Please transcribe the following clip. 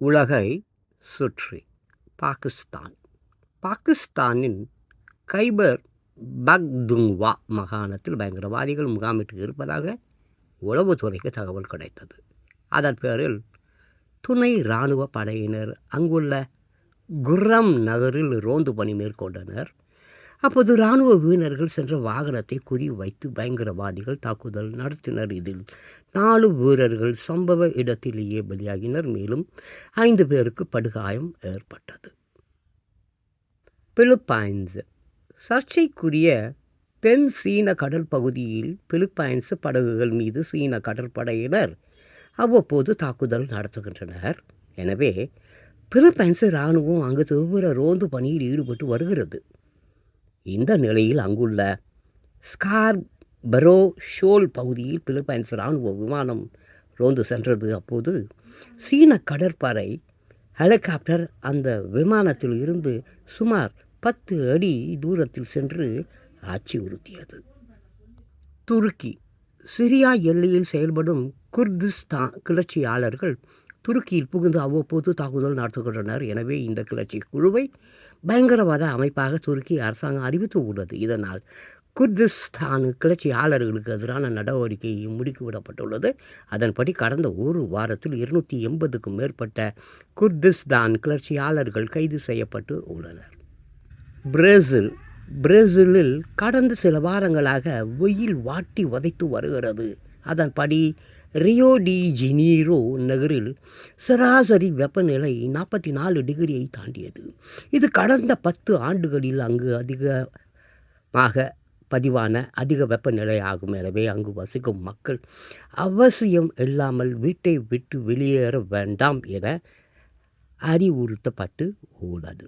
உலகை சுற்றி பாகிஸ்தான். பாகிஸ்தானின் கைபர் பக்துங்வா மாகாணத்தில் பயங்கரவாதிகள் முகாமிட்டு இருப்பதாக உளவுத்துறைக்கு தகவல் கிடைத்தது. அதன் பேரில் துணை இராணுவ படையினர் அங்குள்ள குர்ரம் நகரில் ரோந்து பணி மேற்கொண்டனர். அப்போது இராணுவ வீரர்கள் சென்ற வாகனத்தை குறி வைத்து பயங்கரவாதிகள் தாக்குதல் நடத்தினர். இதில் நாலு வீரர்கள் சம்பவ இடத்திலேயே பலியாகினர். மேலும் ஐந்து பேருக்கு படுகாயம் ஏற்பட்டது. பிலிப்பைன்ஸ். சர்ச்சைக்குரிய தென் சீன கடல் பகுதியில் பிலிப்பைன்ஸ் படகுகள் மீது சீன கடற்படையினர் அவ்வப்போது தாக்குதல் நடத்துகின்றனர். எனவே பிலிப்பைன்ஸ் இராணுவம் அங்கு தீவிர ரோந்து பணியில் ஈடுபட்டு வருகிறது. இந்த நிலையில் அங்குள்ள ஸ்கார்பரோ ஷோல் பகுதியில் பிலிப்பைன்ஸ் இராணுவ விமானம் ரோந்து சென்றது. அப்போது சீன கடற்படை ஹெலிகாப்டர் அந்த விமானத்தில் இருந்து சுமார் பத்து அடி தூரத்தில் சென்று ஆட்சி உறுத்தியது. துருக்கி சிரியா எல்லையில் செயல்படும் குர்திஸ்தான் கிளர்ச்சியாளர்கள் துருக்கியில் புகுந்து அவ்வப்போது தாக்குதல் நடத்துகின்றனர். எனவே இந்த கிளர்ச்சி குழுவை பயங்கரவாத அமைப்பாக துருக்கி அரசாங்கம் அறிவித்து உள்ளது. இதனால் குர்திஸ்தான் கிளர்ச்சியாளர்களுக்கு எதிரான நடவடிக்கை முடுக்கிவிடப்பட்டுள்ளது அதன்படி கடந்த ஒரு வாரத்தில் இருநூற்றி எண்பதுக்கும் மேற்பட்ட குர்திஸ்தான் கிளர்ச்சியாளர்கள் கைது செய்யப்பட்டு உள்ளனர். பிரேசில் பிரேசிலில் கடந்த சில வாரங்களாக வெயில் வாட்டி வதைத்து வருகிறது. அதன்படி ரியோ டி ஜெனீரோ நகரில் சராசரி வெப்பநிலை நாற்பத்தி நாலு டிகிரியை தாண்டியது. இது கடந்த பத்து ஆண்டுகளில் அங்கு அதிகமாக பதிவான அதிக வெப்பநிலை ஆகும். எனவே அங்கு வசிக்கும் மக்கள் அவசியம் இல்லாமல் வீட்டை விட்டு வெளியேற வேண்டாம் என அறிவுறுத்தப்பட்டு உள்ளது.